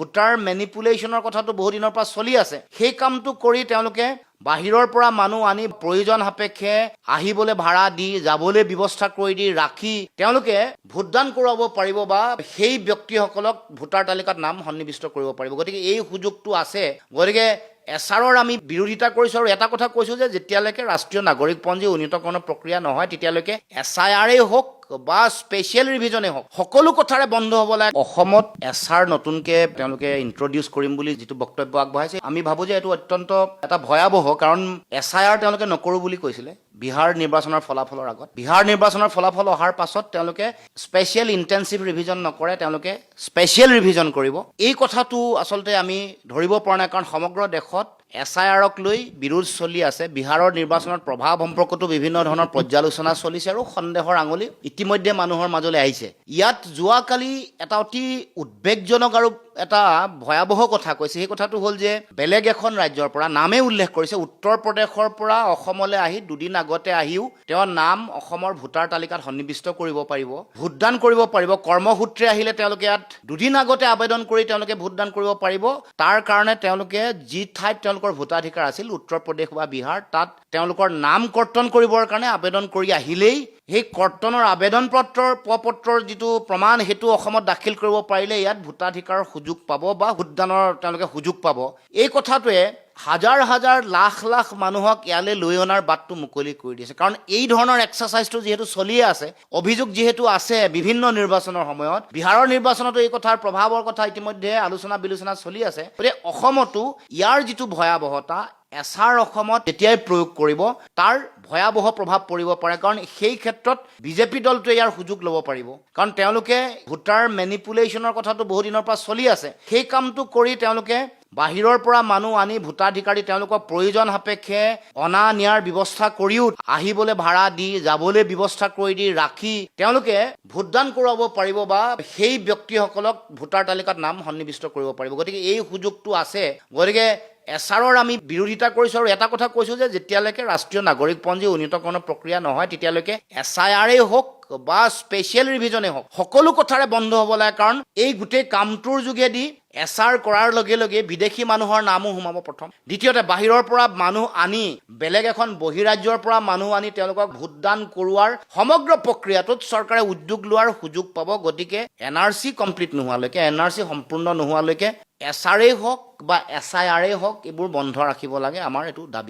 Voter মেনিপুলেশ্যনৰ কথাটো বহু দিনৰ পৰা চলি আছে। সেই কামটো কৰি তেওঁলোকে বাহিৰৰ পৰা মানুহ আনি প্ৰয়োজন সাপেক্ষে আহিবলৈ ভাড়া দি যাবলৈ ব্যৱস্থা কৰি দি ৰাখি তেওঁলোকে ভোটদান কৰোৱাব পাৰিব বা সেই ব্যক্তিসকলক ভোটাৰ তালিকাত নাম সন্নিৱিষ্ট কৰিব পাৰিব। গতিকে এই সুযোগটো আছে। গতিকে এছাৰৰ আমি বিৰোধিতা কৰিছোঁ আৰু এটা কথা কৈছোঁ যে যেতিয়ালৈকে ৰাষ্ট্ৰীয় নাগৰিকপঞ্জী উন্নীতকৰণৰ প্ৰক্ৰিয়া নহয়, তেতিয়ালৈকে এছ আই আৰেই হওক বা স্পেচিয়েল ৰিভিজনেই হওক, সকলো কথাৰে বন্ধ হ'ব লাগে। অসমত এছ আৰ নতুনকৈ তেওঁলোকে ইন্ট্ৰডিউচ কৰিম বুলি যিটো বক্তব্য আগবঢ়াইছে, আমি ভাবোঁ যে এইটো অত্যন্ত এটা ভয়াৱহ, কাৰণ এছ আই আৰ তেওঁলোকে নকৰোঁ বুলি কৈছিলে। বিহাৰ নিৰ্বাচনৰ ফলাফলৰ আগত। বিহাৰ নিৰ্বাচনৰ ফলাফল অহাৰ পাছত তেওঁলোকে স্পেচিয়েল ইণ্টেনচিভ ৰিভিজন নকৰে, তেওঁলোকে স্পেচিয়েল ৰিভিজন কৰিব। এই কথাটো আচলতে আমি ধৰিব পৰা নাই কাৰণ সমগ্ৰ দেশত এছ আই আৰক লৈ বিৰোধ চলি আছে। বিহাৰৰ নিৰ্বাচনত প্ৰভাৱ সম্পৰ্কতো বিভিন্ন ধৰণৰ পৰ্যালোচনা চলিছে আৰু সন্দেহৰ আঙুলি ইতিমধ্যে মানুহৰ মাজলৈ আহিছে। ইয়াত যোৱাকালি এটা অতি উদ্বেগজনক আৰু এটা ভয়াৱহ কথা কৈছে। সেই কথাটো হ'ল যে বেলেগ এখন ৰাজ্যৰ পৰা নামেই উল্লেখ কৰিছে। উত্তৰ প্ৰদেশৰ পৰা অসমলৈ আহি দুদিন আগতে আহিও তেওঁৰ নাম অসমৰ ভোটাৰ তালিকাত সন্নিৱিষ্ট কৰিব পাৰিব ভোটদান কৰিব পাৰিব। কৰ্মসূত্ৰে আহিলে তেওঁলোকে ইয়াত দুদিন আগতে আবেদন কৰি তেওঁলোকে ভোটদান কৰিব পাৰিব। তাৰ কাৰণে তেওঁলোকে যি ঠাইত তেওঁলোকৰ ভোটাধিকাৰ আছিল উত্তৰ প্ৰদেশ বা বিহাৰ তাত তেওঁলোকৰ নাম কৰ্তন কৰিবৰ কাৰণে আবেদন কৰি আহিলেই সেই কৰ্তনৰ আবেদন পত্ৰৰ প্ৰপত্ৰৰ যিটো প্ৰমাণ সেইটো অসমত দাখিল কৰিব পাৰিলে ইয়াত ভোটাধিকাৰৰ সুযোগ পাব বা ভোটদানৰ তেওঁলোকে সুযোগ পাব। এই কথাটোৱে হাজাৰ হাজাৰ লাখ লাখ মানুহক ইয়ালৈ লৈ অনাৰ বাটটো মুকলি কৰি দিছে। কাৰণ এই ধৰণৰ এক্সাৰচাইজটো যিহেতু চলিয়ে আছে অভিযোগ যিহেতু আছে বিভিন্ন নিৰ্বাচনৰ সময়ত বিহাৰৰ নিৰ্বাচনতো এই কথাৰ প্ৰভাৱৰ কথা ইতিমধ্যে আলোচনা বিলোচনা চলি আছে। গতিকে অসমতো ইয়াৰ যিটো ভয়াৱহতা এছাৰ অসমত তেতিয়াই প্ৰয়োগ কৰিব, তাৰ ভয়াৱহ প্ৰভাৱ পৰিব পাৰে। কাৰণ সেই ক্ষেত্ৰত বিজেপি দলটোৱে ইয়াৰ সুযোগ ল'ব পাৰিব। কাৰণ তেওঁলোকে ভোটাৰ মেনিপুলেশ্যনৰ কথাটো বহুদিনৰ পৰা চলি আছে। সেই কামটো কৰি তেওঁলোকে বাহিৰৰ পৰা মানুহ আনি ভোটাধিকাৰী তেওঁলোকক প্ৰয়োজন সাপেক্ষে অনা নিয়াৰ ব্যৱস্থা কৰিও আহিবলৈ ভাড়া দি, যাবলৈ ব্যৱস্থা কৰি দি ৰাখি তেওঁলোকে ভোটদান কৰোৱাব পাৰিব বা সেই ব্যক্তিসকলক ভোটাৰ তালিকাত নাম সন্নিৱিষ্ট কৰিব পাৰিব। গতিকে এই সুযোগটো আছে। গতিকে এছাৰৰ আমি বিৰোধিতা কৰিছোঁ আৰু এটা কথা কৈছোঁ যে যেতিয়ালৈকে ৰাষ্ট্ৰীয় নাগৰিকপঞ্জী উন্নীতকৰণৰ প্ৰক্ৰিয়া নহয়, তেতিয়ালৈকে এছ আই আৰেই হওক বা স্পেচিয়েল ৰিভিজনেই হওক, সকলো কথাৰে বন্ধ হ'ব লাগে। কাৰণ এই গোটেই কামটোৰ যোগেদি এছাৰ কৰাৰ লগে লগে বিদেশি মানুহৰ নামো সোমাব প্ৰথম। দ্বিতীয়তে, বাহিৰৰ পৰা মানুহ আনি, বেলেগ এখন বহিৰাজ্যৰ পৰা মানুহ আনি তেওঁলোকক ভোটদান কৰোৱাৰ সমগ্ৰ প্ৰক্ৰিয়াটোত চৰকাৰে উদ্যোগ লোৱাৰ সুযোগ পাব। গতিকে, এন আৰ চি কমপ্লিট নোহোৱালৈকে, এন আৰ চি সম্পূৰ্ণ নোহোৱালৈকে এছ আৰেই হওক বা এছ আই আৰেই হওক, এইবোৰ বন্ধ ৰাখিব লাগে আমাৰ এইটো দাবি।